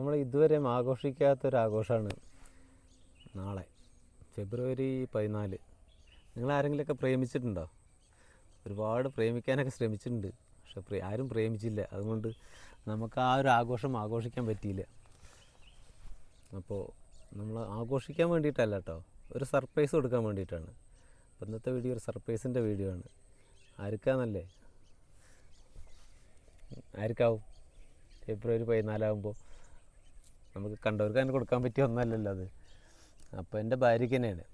നമ്മൾ ഇതുവരെ ആഘോഷിക്കാത്തൊരു ആഘോഷമാണ് നാളെ ഫെബ്രുവരി പതിനാല്. നിങ്ങൾ ആരെങ്കിലുമൊക്കെ പ്രേമിച്ചിട്ടുണ്ടോ? ഒരുപാട് പ്രേമിക്കാനൊക്കെ ശ്രമിച്ചിട്ടുണ്ട് പക്ഷെ പ്രേ- ആരും പ്രേമിച്ചില്ല. അതുകൊണ്ട് നമുക്ക് ആ ഒരു ആഘോഷം ആഘോഷിക്കാൻ പറ്റിയില്ല. അപ്പോൾ നമ്മൾ ആഘോഷിക്കാൻ വേണ്ടിയിട്ടല്ല കേട്ടോ ഒരു സർപ്രൈസ് കൊടുക്കാൻ വേണ്ടിയിട്ടാണ്. ഇന്നത്തെ വീഡിയോ ഒരു സർപ്രൈസിന്റെ വീഡിയോ ആണ്. ആർക്കാന്നല്ലേ? ആർക്കാവും? ഫെബ്രുവരി പതിനാലാകുമ്പോൾ നമുക്ക് കണ്ടവർക്ക് അങ്ങനെ കൊടുക്കാൻ പറ്റിയ ഒന്നല്ലല്ലോ അത്. അപ്പോൾ എന്റെ ഭാര്യയ്ക്ക് തന്നെയാണ്.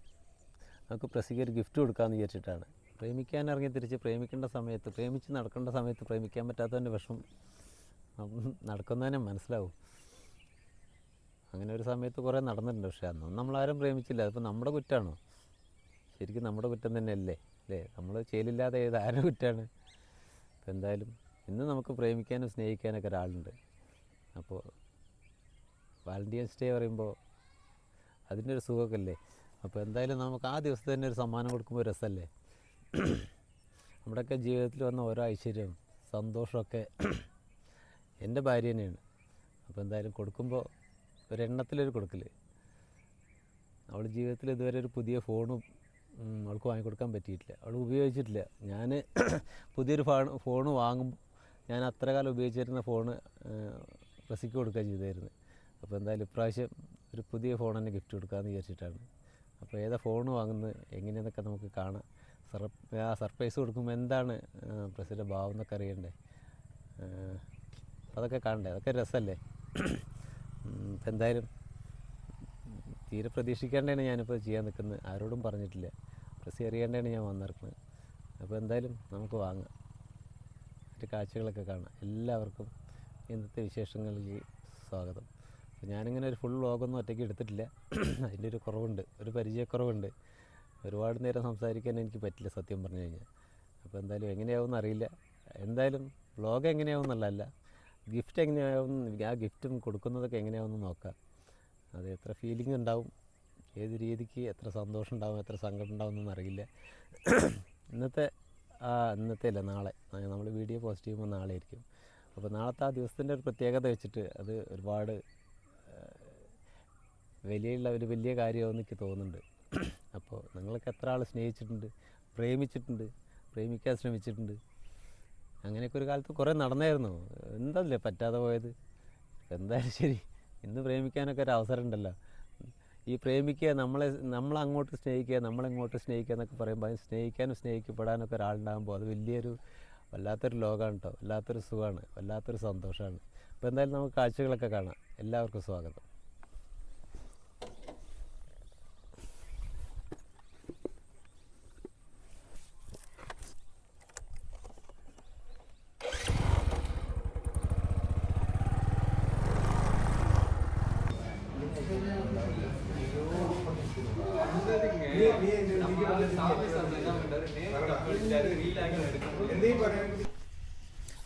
നമുക്ക് പ്രസിക്ക് ഒരു ഗിഫ്റ്റ് കൊടുക്കാമെന്ന് വിചാരിച്ചിട്ടാണ്. പ്രേമിക്കാൻ ഇറങ്ങി തിരിച്ച് പ്രേമിക്കേണ്ട സമയത്ത് പ്രേമിച്ച് നടക്കേണ്ട സമയത്ത് പ്രേമിക്കാൻ പറ്റാത്തതിന്റെ വിഷം നടക്കുന്നതിനെ മനസ്സിലാവും. അങ്ങനെ ഒരു സമയത്ത് കുറേ നടന്നിട്ടുണ്ട്. പക്ഷേ അന്നും നമ്മളാരും പ്രേമിച്ചില്ല. അതിപ്പോൾ നമ്മുടെ കുറ്റമാണോ ശരിക്കും നമ്മുടെ കുറ്റം തന്നെയല്ലേ? അല്ലേ? നമ്മൾ ചെയ്യലില്ലാതെ ഏത് ആരുടെ കുറ്റമാണ് അപ്പോൾ എന്തായാലും ഇന്ന് നമുക്ക് പ്രേമിക്കാനും സ്നേഹിക്കാനൊക്കെ ഒരാളുണ്ട്. അപ്പോൾ വാലന്റൈൻസ് ഡേ പറയുമ്പോൾ അതിന്റെ ഒരു സുഖമൊക്കെ അല്ലേ അപ്പോൾ എന്തായാലും നമുക്ക് ആ ദിവസത്തെ തന്നെ ഒരു സമ്മാനം കൊടുക്കുമ്പോൾ രസമല്ലേ? നമ്മുടെയൊക്കെ ജീവിതത്തിൽ വന്ന ഓരോ ഐശ്വര്യം സന്തോഷമൊക്കെ എന്റെ ഭാര്യ തന്നെയാണ്. അപ്പോൾ എന്തായാലും കൊടുക്കുമ്പോൾ ഒരെണ്ണത്തിലൊരു കൊടുക്കൽ അവൾ ജീവിതത്തിൽ ഇതുവരെ ഒരു പുതിയ ഫോണും അവൾക്ക് വാങ്ങിക്കൊടുക്കാൻ പറ്റിയിട്ടില്ല. അവൾ ഉപയോഗിച്ചിട്ടില്ല. ഞാൻ പുതിയൊരു ഫോൺ ഫോൺ വാങ്ങുമ്പോൾ ഞാൻ അത്ര കാലം ഉപയോഗിച്ചിരുന്ന ഫോണ് പ്രസിക്ക് കൊടുക്കുക ചെയ്തായിരുന്നു. അപ്പോൾ എന്തായാലും ഇപ്രാവശ്യം ഒരു പുതിയ ഫോൺ തന്നെ ഗിഫ്റ്റ് കൊടുക്കാമെന്ന് വിചാരിച്ചിട്ടാണ്. അപ്പോൾ ഏതാ ഫോൺ വാങ്ങുന്നത് എങ്ങനെയെന്നൊക്കെ നമുക്ക് കാണാം. സർ ആ സർപ്രൈസ് കൊടുക്കുമ്പോൾ എന്താണ് പ്രസിഡന്റ് ഭാവം എന്നൊക്കെ അറിയണ്ടേ? അപ്പോൾ അതൊക്കെ കാണണ്ടേ? അതൊക്കെ രസമല്ലേ ഇപ്പം എന്തായാലും തീരെ പ്രതീക്ഷിക്കാണ്ടാണ് ഞാനിപ്പോൾ ചെയ്യാൻ നിൽക്കുന്നത്. ആരോടും പറഞ്ഞിട്ടില്ല. പ്രസി അറിയാണ്ടാണ് ഞാൻ വന്നിരിക്കുന്നത് അപ്പോൾ എന്തായാലും നമുക്ക് വാങ്ങാം. മറ്റ് കാഴ്ചകളൊക്കെ കാണാം. എല്ലാവർക്കും ഇന്നത്തെ വിശേഷങ്ങളിലേക്ക് സ്വാഗതം. അപ്പോൾ ഞാനിങ്ങനെ ഒരു ഫുൾ വ്ളോഗൊന്നും ഒറ്റയ്ക്ക് എടുത്തിട്ടില്ല. അതിന്റെ ഒരു കുറവുണ്ട്. ഒരു പരിചയക്കുറവുണ്ട്. ഒരുപാട് നേരം സംസാരിക്കാൻ എനിക്ക് പറ്റില്ല സത്യം പറഞ്ഞു കഴിഞ്ഞാൽ. അപ്പോൾ എന്തായാലും എങ്ങനെയാവും അറിയില്ല എന്തായാലും വ്ളോഗ് എങ്ങനെയാവും എന്നുള്ളതല്ല. ഗിഫ്റ്റ് എങ്ങനെയാവും ആ ഗിഫ്റ്റും കൊടുക്കുന്നതൊക്കെ എങ്ങനെയാവും നോക്കാം. അത് എത്ര ഫീലിംഗ് ഉണ്ടാവും ഏത് രീതിക്ക് എത്ര സന്തോഷം ഉണ്ടാവും എത്ര സങ്കടം ഉണ്ടാവും എന്നൊന്നും അറിയില്ല. ഇന്നത്തെ ഇന്നത്തെ അല്ല നാളെ. നമ്മൾ വീഡിയോ പോസ്റ്റ് ചെയ്യുമ്പോൾ നാളെ ആയിരിക്കും അപ്പോൾ നാളത്തെ ആ ദിവസത്തിന്റെ ഒരു പ്രത്യേകത വെച്ചിട്ട് അത് ഒരുപാട് വലിയുള്ള ഒരു വലിയ കാര്യമാണെന്ന് എനിക്ക് തോന്നുന്നുണ്ട്. അപ്പോൾ നിങ്ങളൊക്കെ എത്ര ആൾ സ്നേഹിച്ചിട്ടുണ്ട്? പ്രേമിച്ചിട്ടുണ്ട്? പ്രേമിക്കാൻ ശ്രമിച്ചിട്ടുണ്ട്? അങ്ങനെയൊക്കെ ഒരു കാലത്ത് കുറേ നടന്നായിരുന്നു. എന്തല്ലേ പറ്റാതെ പോയത്? എന്തായാലും ശരി. ഇന്ന് പ്രേമിക്കാനൊക്കെ ഒരു അവസരം ഉണ്ടല്ലോ. ഈ പ്രേമിക്കുക നമ്മളെ നമ്മളങ്ങോട്ട് സ്നേഹിക്കുക നമ്മളെങ്ങോട്ട് സ്നേഹിക്കുക എന്നൊക്കെ പറയുമ്പോൾ അതിന് സ്നേഹിക്കാനും സ്നേഹിക്കപ്പെടാനൊക്കെ ഒരാളുണ്ടാകുമ്പോൾ അത് വലിയൊരു വല്ലാത്തൊരു ലോകമാണ് കേട്ടോ. വല്ലാത്തൊരു സുഖമാണ്. വല്ലാത്തൊരു സന്തോഷമാണ്. അപ്പോൾ എന്തായാലും നമുക്ക് കാഴ്ചകളൊക്കെ കാണാം. എല്ലാവർക്കും സ്വാഗതം.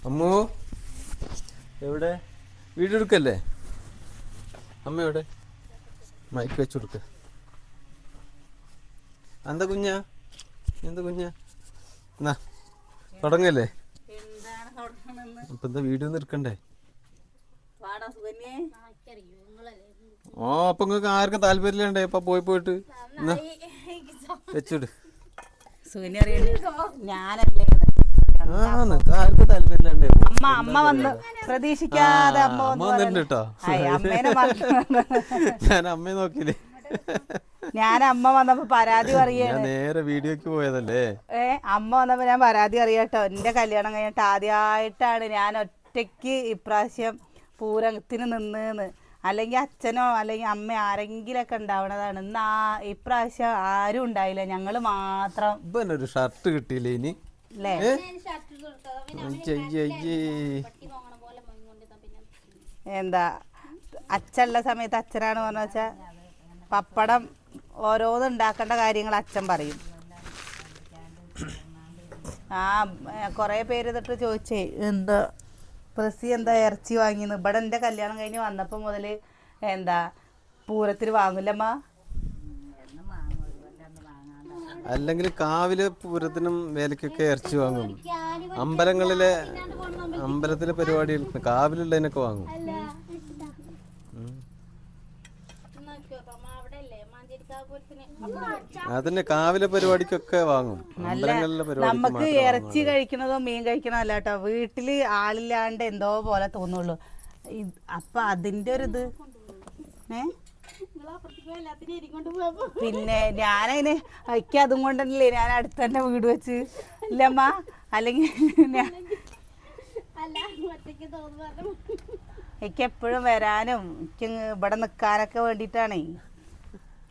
അമ്മോ എവിടെ? വീടെടുക്കല്ലേ അമ്മ എവിടെ? മൈക്ക് വെച്ചു കൊടുക്ക. എന്താ കുഞ്ഞ? എന്താ കുഞ്ഞ? എന്നാ തുടങ്ങല്ലേ? അപ്പൊ എന്താ വീഡിയോ നിൽക്കണ്ടേ ഓ അപ്പൊ നിങ്ങൾക്ക് ആർക്കും താല്പര്യമില്ലേ ഇപ്പൊ പോയി പോയിട്ട്? എന്നാ വെച്ചിട് സുകന്യ അറിയണ്ടേ. ഞാനല്ലേ ആർക്കും താല്പര്യമില്ലണ്ടേ അമ്മ അമ്മ വന്ന് പ്രതീക്ഷിക്കാതെ അമ്മ അമ്മ വന്ന് വന്നിട്ടുണ്ട് കേട്ടോ അമ്മേനെ ഞാൻ അമ്മയെ നോക്കിയില്ലേ? ഞാൻ അമ്മ വന്നപ്പോ പരാതി പറയേ ഞാൻ നേരെ വീഡിയോക്ക് പോയതല്ലേ? ഏ അമ്മ വന്നപ്പോ ഞാൻ പരാതി അറിയാട്ടോ എന്റെ കല്യാണം കഴിഞ്ഞിട്ട് ആദ്യമായിട്ടാണ് ഞാൻ ഒറ്റയ്ക്ക് ഇപ്രാവശ്യം പൂരത്തിന് നിന്നെന്ന്. അല്ലെങ്കിൽ അച്ഛനോ അല്ലെങ്കിൽ അമ്മ ആരെങ്കിലൊക്കെ ഉണ്ടാവണതാണ്. ഇന്ന് ആ ഇപ്രാവശ്യം ആരും ഉണ്ടായില്ല. ഞങ്ങൾ മാത്രം. ഒരു ഷർട്ട് കിട്ടിയില്ലേ ഇനി. എന്താ? അച്ഛനുള്ള സമയത്ത് അച്ഛനാണ് പറഞ്ഞ വെച്ചാ പപ്പടം ഓരോന്ന് ഉണ്ടാക്കേണ്ട കാര്യങ്ങൾ അച്ഛൻ പറയും. ആ കുറേ പേര് തൊട്ട് ചോദിച്ചേ എന്താ പ്രസി എന്താ ഇറച്ചി വാങ്ങിന്ന്. ഇവിടെ എന്റെ കല്യാണം കഴിഞ്ഞ് വന്നപ്പോൾ മുതൽ എന്താ പൂരത്തിന് വാങ്ങില്ലമ്മ അല്ലെങ്കിൽ കാവിലെ പൂരത്തിനും വേലക്കൊക്കെ ഇറച്ചി വാങ്ങും. അമ്പലങ്ങളിലെ അമ്പലത്തിലെ പരിപാടികൾ കാവിലുള്ളതിനൊക്കെ വാങ്ങും. അതന്നെ കാവിലെ പരിപാടിക്കൊക്കെ വാങ്ങും. നമുക്ക് ഇറച്ചി കഴിക്കണതോ മീൻ കഴിക്കണതോ അല്ല കേട്ടോ വീട്ടിൽ ആളില്ലാണ്ട് എന്തോ പോലെ തോന്നുള്ളൂ. അപ്പൊ അതിന്റെ ഒരു ഇത്. ഏ? പിന്നെ ഞാനതിന് എനിക്ക് അതും കൊണ്ടല്ലേ ഞാൻ അടുത്ത് തന്നെ വീട് വെച്ച്. ഇല്ലമ്മ അല്ലെങ്കിൽ എനിക്ക് എപ്പോഴും വരാനും എനിക്ക് ഇവിടെ നിൽക്കാനൊക്കെ വേണ്ടിയിട്ടാണേ.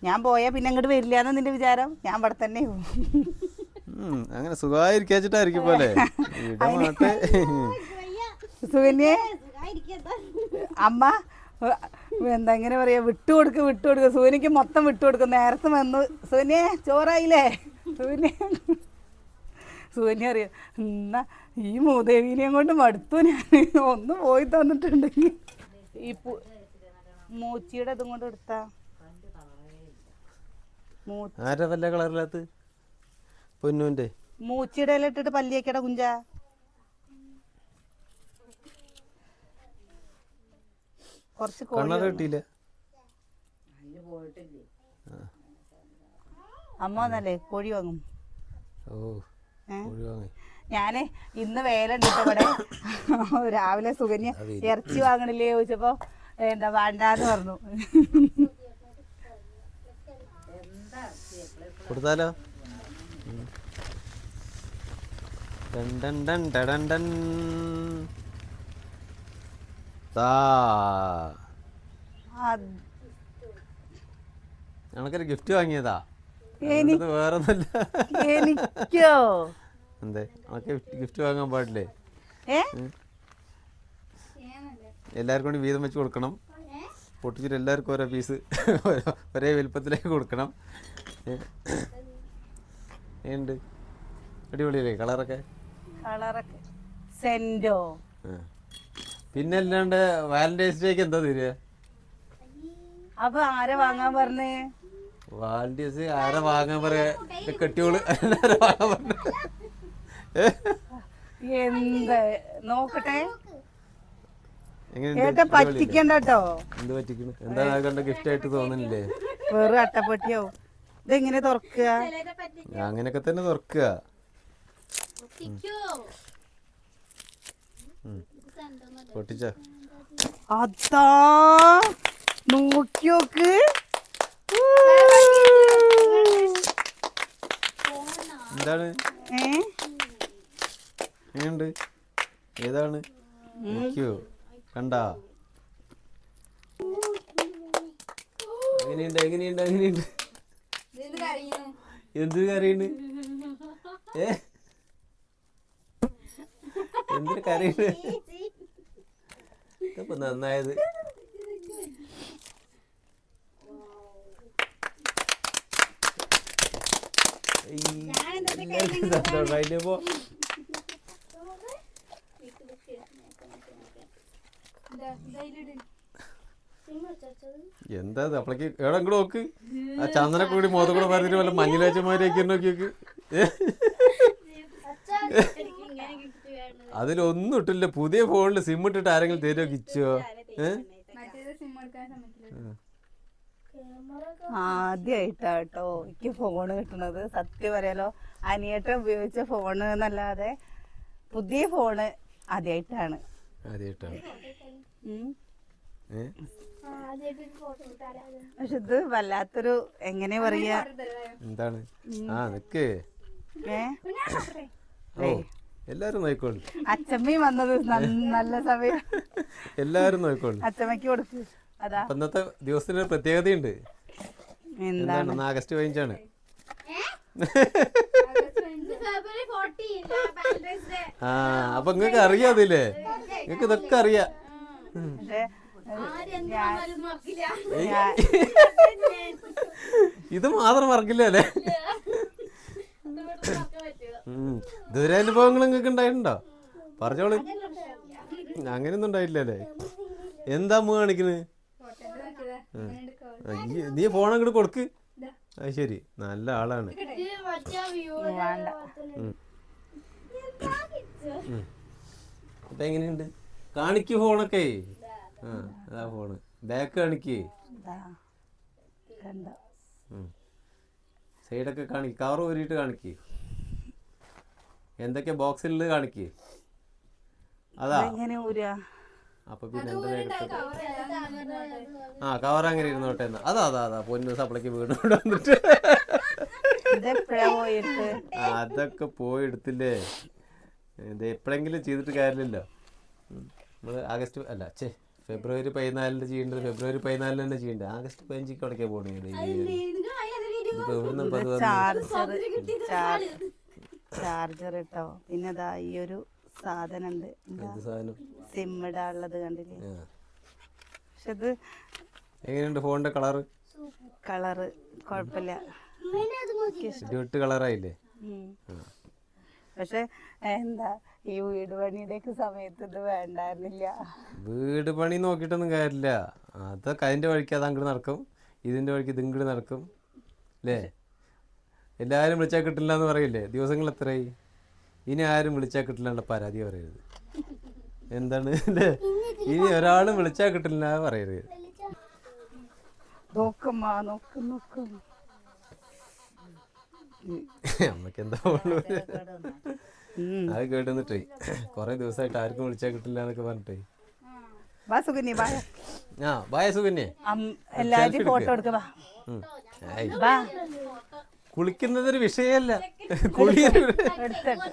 ഞാൻ പോയാൽ പിന്നെ അങ്ങോട്ട് വരില്ല എന്ന് നിന്റെ വിചാരം? ഞാൻ ഇവിടെ തന്നെ അങ്ങനെ സുഖമായിരിക്കാച്ചിട്ടായിരിക്കും പോലെ. സുഖന്യേ സുകന്യെ അമ്മ എന്താ ഇങ്ങനെ പറയാ? വിട്ടു കൊടുക്ക് വിട്ടു കൊടുക്ക്. സൂര്യക്ക് മൊത്തം വിട്ടു കൊടുക്കും. നേരത്തെ വന്നു. സൂര്യേ ചോറായില്ലേ? സൂര്യ സൂര്യ അറിയാം എന്നാ ഈ മൂദേവിനെയും കൊണ്ട് മടുത്തു ഞാൻ ഒന്ന് പോയി തന്നിട്ടുണ്ടെങ്കിൽ ഈ പു- മൂച്ചിയുടെ ഇതും കൊണ്ട് എടുത്താ? മൂ ആരാ വല്ല കളറിനകത്ത് പൊന്നുവിന്റെ മൂച്ചിയുടെ ഇല ഇട്ടിട്ട് പല്ലിയൊക്കെയുടെ കുഞ്ച കുറച്ച് കിട്ടിയില്ല. അമ്മ എന്നല്ലേ കോഴി വാങ്ങും. ഓ കോഴി ഞാൻ ഇന്ന് വേല ഉണ്ട് ഇവിടെ. രാവിലെ സുകന്യ ഇറച്ചി വാങ്ങണില്ലേ ചോദിച്ചപ്പോ എന്താ വേണ്ടാന്ന് പറഞ്ഞു. കൊടുത്താലോ? ഞങ്ങൾക്കൊരു ഗിഫ്റ്റ് വാങ്ങിയതാ. വേറെ എനിക്കോ? എന്തേ? നമുക്ക് ഗിഫ്റ്റ് വാങ്ങാൻ പാടില്ലേ? എല്ലാവർക്കും കൂടി വീതം വെച്ച് കൊടുക്കണം. പൊട്ടിച്ചിട്ട് എല്ലാവർക്കും ഓരോ പീസ് ഒരേ വലുപ്പത്തിലേക്ക് കൊടുക്കണം. ഉണ്ട് അടിപൊളിയല്ലേ കളറൊക്കെ? കളറൊക്കെ. സെന്റോ. പിന്നെ അല്ലാണ്ട് വാലന്റൈൻസ് ഡേക്ക് എന്താ തരിക? അപ്പൊ ആരെ വാങ്ങാൻ പറഞ്ഞേ? വാലന്റൈൻസ് ആരെ വാങ്ങാൻ പറയാ? കെട്ടിയോൾ ആരെ വാങ്ങാൻ പറഞ്ഞ? എന്ത്? നോക്കട്ടെ. ഏട്ടാ പറ്റിക്കണ്ട എന്ത് പറ്റിക്കണ്? എന്താ കണ്ട ഗിഫ്റ്റ് ആയിട്ട് തോന്നുന്നില്ലേ? വെറും അട്ടപ്പെട്ടിയാവും. ഇതെങ്ങനെ തുറക്കുക? അങ്ങനെയൊക്കെ തന്നെ തുറക്കുക. പൊട്ടിച്ച? അതാ നോക്കി നോക്ക്. എന്താണ്? എങ്ങനെയുണ്ട് ഏതാണ്? നോക്കിയോ? കണ്ടാ? എങ്ങനെയുണ്ട് എങ്ങനെയുണ്ട് എങ്ങനെയുണ്ട് എന്ത് കരയുണ്ട് ഏ? എന്തിന് കരയുണ്ട് ഇതപ്പൊ നന്നായത്. സന്തോഷമായില്ലപ്പോ എന്താ അപ്പളക്ക് എവിടെ ഇങ്ങോട്ട് നോക്ക്. ആ ചന്ദന കൂടി മോത കൂടെ പറഞ്ഞിട്ട് വല്ല മഞ്ഞിലാച്ചമാരൊക്കെ നോക്കി നോക്ക് അതിലൊന്നും ഇട്ടില്ല. പുതിയ ഫോണിൽ സിം ഇട്ടിട്ട് ആരെങ്കിലും തരുമോ കിച്ചോ? ഏ? ആദ്യമായിട്ടാ കേട്ടോ എനിക്ക് ഫോണ് കിട്ടണത്. സത്യം പറയാലോ അനിയേട്ടൻ ഉപയോഗിച്ച ഫോണ് എന്നല്ലാതെ പുതിയ ഫോണ് ആദ്യമായിട്ടാണ് ആദ്യമായിട്ടാണ് പക്ഷെ ഇത് വല്ലാത്തൊരു എങ്ങനെ പറയാ? എന്താണ്? ആ നിക്ക്. എല്ലാരും നോക്കോളൂ അച്ചമ്മയും വന്നത് നല്ല സമയം. എല്ലാരും നോക്കോളൂ അച്ചമ്മക്ക് കൊടുക്ക്. അതാ. ഇന്നത്തെ ദിവസത്തിന് ഒരു പ്രത്യേകതയുണ്ട്. എന്താ എന്താണ്? ആഗസ്റ്റ് പതിനഞ്ചാണ്. ആ അപ്പൊ നിങ്ങക്ക് അറിയാതില്ലേ നിങ്ങക്ക് ഇതൊക്കെ അറിയാം. ഇത് മാത്രം മറക്കില്ല അല്ലേ? ദുരനുഭവങ്ങൾ നിങ്ങൾക്ക് ഉണ്ടായിട്ടുണ്ടോ? പറഞ്ഞോളൂ. അങ്ങനെയൊന്നും ഉണ്ടായില്ല അല്ലേ? എന്താ അമ്മ കാണിക്കുന്നത് നീ ഫോൺ അങ്ങോട്ട് കൊടുക്ക്. അത് ശരി. നല്ല ആളാണ്. അപ്പൊ എങ്ങനെയുണ്ട് കാണിക്ക് ഫോണൊക്കെ അതാ ഫോണ് ബാക്ക് കാണിക്ക്. സൈഡൊക്കെ കാണിക്ക്. കവർ ഊരിയിട്ട് കാണിക്ക്. എന്തൊക്കെ ബോക്സിൽ കാണിക്ക്. അതാ. അപ്പൊ പിന്നെ ആ കവർ അങ്ങനെ ഇരുന്നോട്ടെ എന്നാ. അതാ അതാ അതാ. പൊന്നു സപ്ലൈക്ക് വീട് കൊണ്ട് വന്നിട്ട്. അതൊക്കെ പോയി എടുത്തില്ലേ ഇത് എപ്പോഴെങ്കിലും ചെയ്തിട്ട് കാര്യമില്ലല്ലോ. നമ്മൾ നമ്മൾ ആഗസ്റ്റ് അല്ല ചേ ഫെബ്രുവരി പതിനാലിന് ചെയ്യേണ്ടത്? ഫെബ്രുവരി പതിനാലിന് തന്നെ ചെയ്യണ്ടേ? ആഗസ്റ്റ് പതിനഞ്ചിക്ക് അടക്കേ വന്നത്? ചാർജർ. ചാർജർ ഇട്ടോ? പിന്നെ ദാ ഈ ഒരു സാധനം ഉണ്ട് സാധനം? സിം ഇടാനുള്ളത് കണ്ടില്ലേ പക്ഷെ ഇത് എങ്ങനെയുണ്ട് ഫോണിന്റെ കളർ കളറ്. കുഴപ്പമില്ല. കളറായില്ലേ. പക്ഷെ എന്താ ഈ വീട് പണിയുടെയൊക്കെ സമയത്ത് ഇത് വേണ്ടായിരുന്നില്ല. വീട് പണി നോക്കിയിട്ടൊന്നും കാര്യമില്ല. അതൊക്കെ അതിന്റെ വഴിക്ക് അത് അങ്ങോട്ട് നടക്കും. ഇതിന്റെ വഴിക്ക് ഇത് ഇങ്ങോട്ട് നടക്കും. അല്ലേ എല്ലാവരും വിളിച്ചാൽ കിട്ടില്ല എന്ന് പറയില്ലേ? ദിവസങ്ങൾ എത്രയായി? ഇനി ആരും വിളിച്ചാൽ കിട്ടില്ല എന്നുള്ള പരാതി പറയരുത്. എന്താണ്? ഇനി ഒരാളും വിളിച്ചാൽ കിട്ടില്ല പറയരുത്. നോക്കമ്മ നോക്കും നോക്കും. നമ്മക്ക് എന്താ? അത് കേട്ടുന്നിട്ടേ കൊറേ ദിവസമായിട്ട് ആർക്കും വിളിച്ചാൽ കിട്ടില്ല എന്നൊക്കെ പറഞ്ഞിട്ടേ. വാ സുകന്യ വാ. ആ സുകന്യേ എല്ലാവരും ഫോട്ടോ എടുക്ക. വാ. ഒരു വിഷയമല്ല കുളി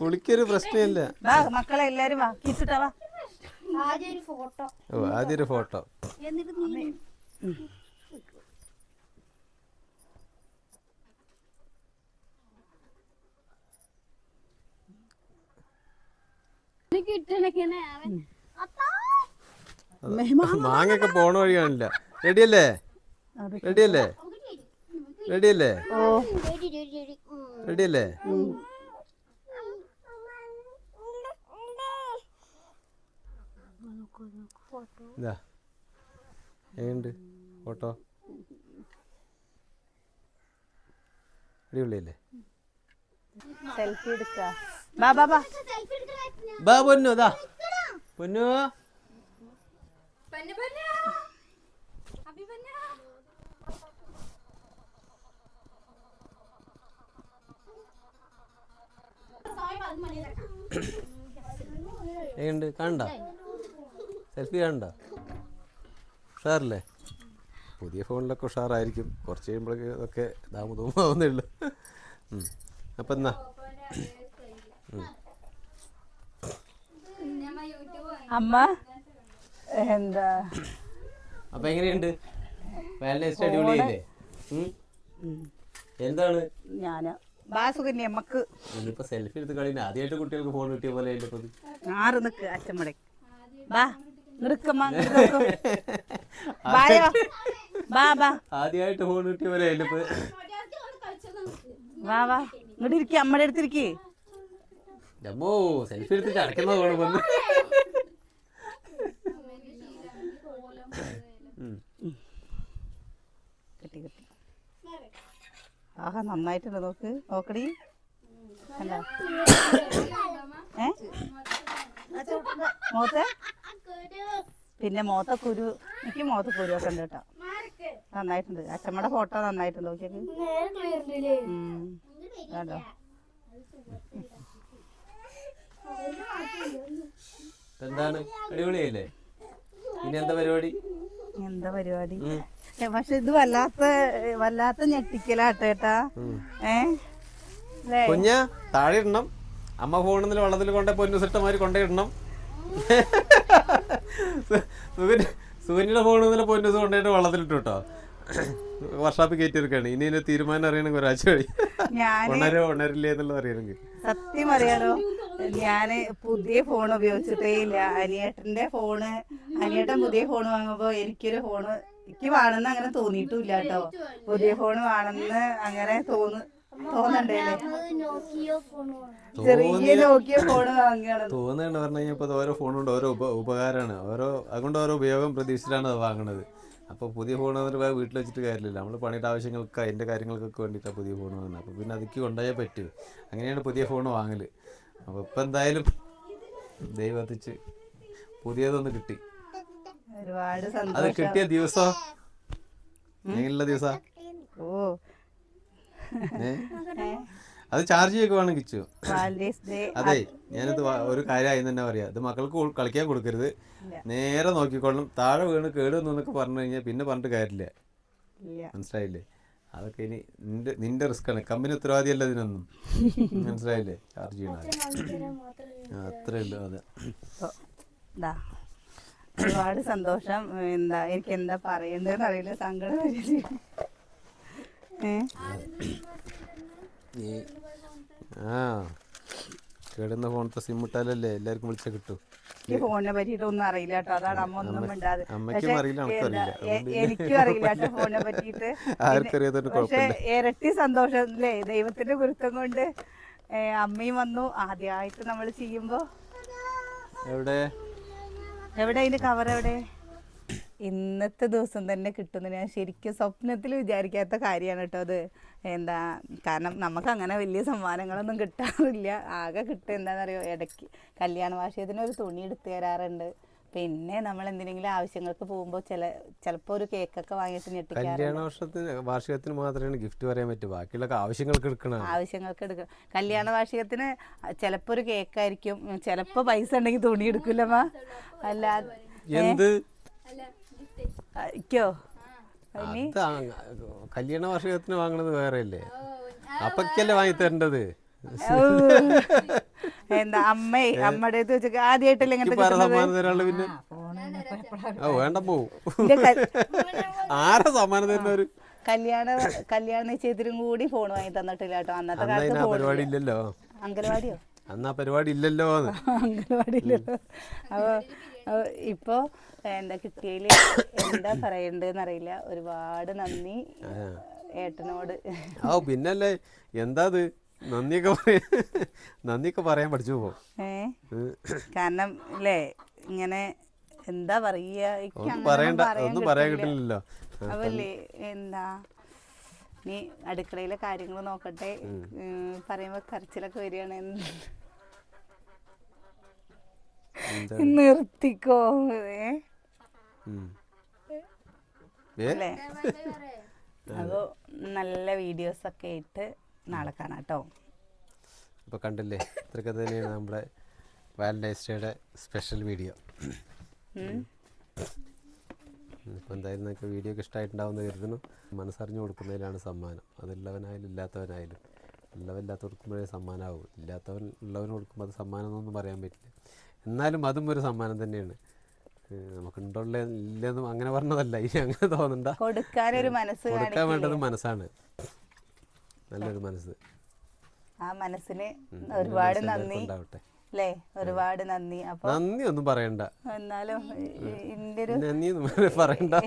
കുളിക്കൊരു പ്രശ്നമില്ല. വാ മക്കളെ എല്ലാരും വാ. കിച്ചിട്ടാ വാ. ആദ്യം ഒരു ഫോട്ടോ. ആദ്യം ഒരു ഫോട്ടോ. മാങ്ങയൊക്കെ പോണ വഴി കാണില്ല റെഡിയല്ലേ? റെഡിയല്ലേ? റെഡിയല്ലേ? റെഡിയല്ലേ? എങ്ങനെയുണ്ട്? ഫോട്ടോ? അടിപൊളിയല്ലേ? സെൽഫി എടുക്ക. വാ സെൽഫി എടുക്കാൻ ബാ പൊന്നു അതാ പൊന്നു. എങ്ങനെയുണ്ട്? കാണണ്ട സെൽഫി കണ്ട? ഉഷാറല്ലേ? പുതിയ ഫോണിലൊക്കെ ഉഷാറായിരിക്കും. കുറച്ച് കഴിയുമ്പോഴൊക്കെ ഇതൊക്കെ ദാമതമാവുന്നേ ഉള്ളൂ. അപ്പം എന്നാ? അമ്മ? എന്താ? അപ്പൊ എങ്ങനെയുണ്ട്? വാലന്റൈൻസ് അടിപൊളിയല്ലേ? എന്താണ്? ഞാൻ അമ്മയ്ക്ക്. ഇന്നിപ്പോ സെൽഫി എടുത്ത് കളിന് ആദ്യമായിട്ട് കുട്ടികൾക്ക് ഫോൺ കിട്ടിയ പോലെ? ആറ് നിക്ക് അച്ഛമ്മടെ വാ വാ ആദ്യമായിട്ട് ഫോൺ കിട്ടിയ പോലെ വാ വാ ഇങ്ങോട്ട് ഇരിക്കുക അമ്മയുടെ അടുത്തിരിക്കേ അമ്മോ സെൽഫി എടുത്തിട്ട് അടയ്ക്കുന്നത് ഉം. കിട്ടി കിട്ടി. ആഹാ നന്നായിട്ടുണ്ട് നോക്ക്. നോക്കടി. കണ്ടോ? ഏ? മോത്തെ? പിന്നെ മോത്ത കുരു എനിക്ക് മോത്ത കുരു ഒക്കെ ഉണ്ട് കേട്ടോ. നന്നായിട്ടുണ്ട്. അച്ഛമ്മയുടെ ഫോട്ടോ നന്നായിട്ടുണ്ട് നോക്കിയത് കണ്ടോ? എന്താണ് അടിപൊളിയായില്ലേ ഇനി എന്താ പരിപാടി എന്താ പരിപാടി പക്ഷെ ഇത് വല്ലാത്ത വല്ലാത്ത ഞെട്ടിക്കലാട്ടേട്ടാ. ഏ കുഞ്ഞ താഴെ ഇടണം അമ്മ ഫോണിൽ വെള്ളത്തിൽ കൊണ്ട പൊന്നു സെട്ടമാര് കൊണ്ടിടണം സൂര്യന്റെ ഫോണിൽ പൊന്നുസ് കൊണ്ടേട്ട് വെള്ളത്തിലിട്ടു കേട്ടോ വർഷാപ്പിൽ കയറ്റിയെടുക്കാണ് ഇനി ഇതിന്റെ തീരുമാനം അറിയണമെങ്കിൽ ഒരാഴ്ച വഴി ഉണരോ ഉണരില്ലേ എന്നുള്ളത് അറിയണമെങ്കിൽ. സത്യം അറിയാലോ ഞാൻ പുതിയ ഫോൺ ഉപയോഗിച്ചിട്ടേ ഇല്ല. അനിയേട്ടന്റെ ഫോണ് അനിയേട്ടൻ പുതിയ ഫോൺ വാങ്ങുമ്പോ എനിക്കൊരു ഫോണ് എനിക്ക് വേണമെന്ന് അങ്ങനെ തോന്നിയിട്ടില്ല കേട്ടോ. പുതിയ ഫോൺ വേണമെന്ന് അങ്ങനെ തോന്നു തോന്നുന്നുണ്ട് പറഞ്ഞു കഴിഞ്ഞാൽ ഓരോ ഫോണുണ്ട് ഓരോ ഉപ ഉപകാരമാണ്. ഓരോ അതുകൊണ്ട് ഓരോ ഉപയോഗം പ്രതീക്ഷിച്ചിട്ടാണ് അത് വാങ്ങണത്. അപ്പോൾ പുതിയ ഫോൺ വന്നിട്ട് വേറെ വീട്ടിൽ വെച്ചിട്ട് കാര്യമില്ല നമ്മൾ പണിയുടെ ആവശ്യങ്ങൾക്ക് അതിന്റെ കാര്യങ്ങൾക്കൊക്കെ വേണ്ടിയിട്ടാണ് പുതിയ ഫോൺ വാങ്ങുന്നത് അപ്പോൾ പിന്നെ അതിക്ക് കൊണ്ടുപോയാൽ പറ്റും. അങ്ങനെയാണ് പുതിയ ഫോൺ വാങ്ങൽ അപ്പോൾ ഇപ്പം എന്തായാലും ദൈവത്തിച്ച് പുതിയതൊന്ന് കിട്ടി. അത് കിട്ടിയ ദിവസം? എങ്ങനെയുള്ള ദിവസം? ഓ. അത് ചാർജ് ചെയ്യുക വേണം കിച്ചു. അതെ ഞാനിത് ഒരു കാര്യമായി തന്നെ പറയാം. ഇത് മക്കൾക്ക് കളിക്കാൻ കൊടുക്കരുത്. നേരെ നോക്കിക്കൊള്ളണം താഴെ വീണ് കേടുവന്നു എന്നൊക്കെ പറഞ്ഞു കഴിഞ്ഞാൽ പിന്നെ പറഞ്ഞിട്ട് കാര്യമില്ല. മനസ്സിലായില്ലേ? അതൊക്കെ ഇനി നിന്റെ നിന്റെ റിസ്ക് ആണ്. കമ്പനി ഉത്തരവാദിയല്ല ഇതിനൊന്നും. മനസ്സിലായില്ലേ? ചാർജ് ചെയ്യണം അത്രയല്ലോ അത്രേ ഉള്ളൂ അതെ. ഒരുപാട് സന്തോഷം. എന്താ എനിക്ക് എന്താ പറയണ്ടെന്ന് അറിയില്ല സങ്കടം ഏഹ് ഈ ആ കേടുന്ന ഫോണത്തെ സിം ഇട്ടാലല്ലേ എല്ലാവർക്കും വിളിച്ചാൽ കിട്ടും. ഈ ഫോണിനെ പറ്റിയിട്ട് ഒന്നും അറിയില്ല കേട്ടോ. അതാണ് അമ്മ ഒന്നും മിണ്ടാതെ. അമ്മയ്ക്കും അറിയില്ല, എനിക്കും അറിയില്ല കേട്ടോ ഫോണിനെ പറ്റിയിട്ട്. ആർക്കും അറിയാത്തതിന് പക്ഷെ ഇരട്ടി സന്തോഷം അല്ലേ ദൈവത്തിന്റെ ഗുരുത്വം കൊണ്ട് അമ്മയും വന്നു. ആദ്യമായിട്ട് നമ്മൾ ചെയ്യുമ്പോ എവിടെ? എവിടെ? അതിന്റെ കവർ എവിടെ? ഇന്നത്തെ ദിവസം തന്നെ കിട്ടുമെന്ന് ഞാൻ ശരിക്കും സ്വപ്നത്തിൽ വിചാരിക്കാത്ത കാര്യമാണ് കേട്ടോ അത്. എന്താ കാരണം നമുക്ക് അങ്ങനെ വലിയ സമ്മാനങ്ങളൊന്നും കിട്ടാറില്ല. ആകെ കിട്ടുക എന്താണെന്നറിയോ? ഇടയ്ക്ക് കല്യാണ വാർഷികത്തിന് ഒരു തുണി എടുത്തു തരാറുണ്ട്. പിന്നെ നമ്മൾ എന്തിനെങ്കിലും ആവശ്യങ്ങൾക്ക് പോകുമ്പോൾ ചില ചിലപ്പോൾ ഒരു കേക്കൊക്കെ വാങ്ങിയിട്ട് ഞെട്ടിക്കാറുണ്ട്. കല്യാണ വർഷത്തിന് വാർഷികത്തിന് മാത്രമേ ഗിഫ്റ്റ് പറയാൻ പറ്റൂ. ബാക്കിയുള്ള ആവശ്യങ്ങൾക്ക് എടുക്കണം ആവശ്യങ്ങൾക്ക് എടുക്കണം. കല്യാണ വാർഷികത്തിന് ചിലപ്പോൾ ഒരു കേക്കായിരിക്കും. ചിലപ്പോൾ പൈസ ഉണ്ടെങ്കിൽ തുണി എടുക്കില്ലമ്മ. അല്ലാതെ എന്ത്? ആ- കല്യാണ വാർഷികത്തിന് വാങ്ങണത് വേറെ അല്ലേ? അപ്പക്കല്ലേ വാങ്ങി തരേണ്ടത്. എന്താ അമ്മേ അമ്മയുടെ അടുത്ത് വെച്ചൊക്കെ ആദ്യമായിട്ടല്ലേ ഇങ്ങനത്തെ വേണ്ട പോവും ആരാ സമ്മാനം തരുന്നവര്? ഒരു കല്യാണ കല്യാണ ചെയ്തിരും കൂടി ഫോൺ വാങ്ങി തന്നിട്ടില്ല കേട്ടോ. അന്നത്തെ അന്ന് കാലത്ത് പരിപാടി ഇല്ലല്ലോ അംഗനവാടിയോ? അന്നാ പരിപാടി ഇല്ലല്ലോ എന്ന്. അംഗനവാടിയില്ലല്ലോ. അപ്പൊ ഇപ്പൊ എന്താ കിട്ടിയിൽ? എന്താ പറയണ്ടെന്ന് അറിയില്ല ഒരുപാട് നന്ദി. ഏട്ടനോട്. ആ പിന്നല്ലേ. എന്താ നന്ദിയൊക്കെ പറയാ നന്ദിയൊക്കെ പറയാൻ പഠിച്ചു പോ കാരണം അല്ലേ ഇങ്ങനെ എന്താ പറയാ? പറയണ്ട. പറയാൻ ഒന്നും പറയാൻ കിട്ടില്ല. കിട്ടില്ലല്ലോ അവല്ലേ എന്താ? നീ അടുക്കളയിലെ കാര്യങ്ങൾ നോക്കട്ടെ. പറയുമ്പോ കരച്ചിലൊക്കെ വരികയാണ്. നിർത്തിക്കോ. അല്ലേ? അപ്പോൾ നല്ല വീഡിയോസ് ഒക്കെ ഇട്ട് നാളെ കാണാം കേട്ടോ അപ്പോൾ കണ്ടില്ലേ? ഇത്രയൊക്കെ തന്നെയാണ് നമ്മുടെ വാലന്റൈൻസ് ഡേയുടെ സ്പെഷ്യൽ വീഡിയോ. ഇപ്പോൾ എന്തായാലും നിങ്ങൾക്ക് വീഡിയോ ഒക്കെ ഇഷ്ടമായിട്ടുണ്ടാവുമെന്ന് കരുതുന്നു. മനസ്സറിഞ്ഞു കൊടുക്കുന്നതിലാണ് സമ്മാനം. അതുള്ളവനായാലും ഇല്ലാത്തവനായാലും. ഉള്ളവൻ ഇല്ലാത്ത കൊടുക്കുമ്പോഴേ സമ്മാനമാവും. ഇല്ലാത്തവൻ ഉള്ളവന് കൊടുക്കുമ്പോൾ അത് സമ്മാനം എന്നൊന്നും പറയാൻ പറ്റില്ല. എന്നാലും അതും ഒരു സമ്മാനം തന്നെയാണ്. നമുക്കുണ്ടുള്ള ഇല്ലെന്നും അങ്ങനെ പറഞ്ഞതല്ല. ഇനി അങ്ങനെ തോന്നണ്ട. കൊടുക്കാനൊരു മനസ്സ് കൊടുക്കാൻ വേണ്ടത് മനസ്സാണ്. നല്ലൊരു മനസ്സ്. ആ മനസ്സിന് ഒരുപാട് നന്ദി അല്ലേ ഒരുപാട് നന്ദി. അപ്പൊ നന്ദി ഒന്നും പറയണ്ട. എന്നാലും ഒരു നന്ദി ഒന്നും പറയണ്ട.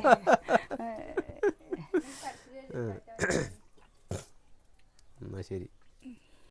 എന്നാ ശരി.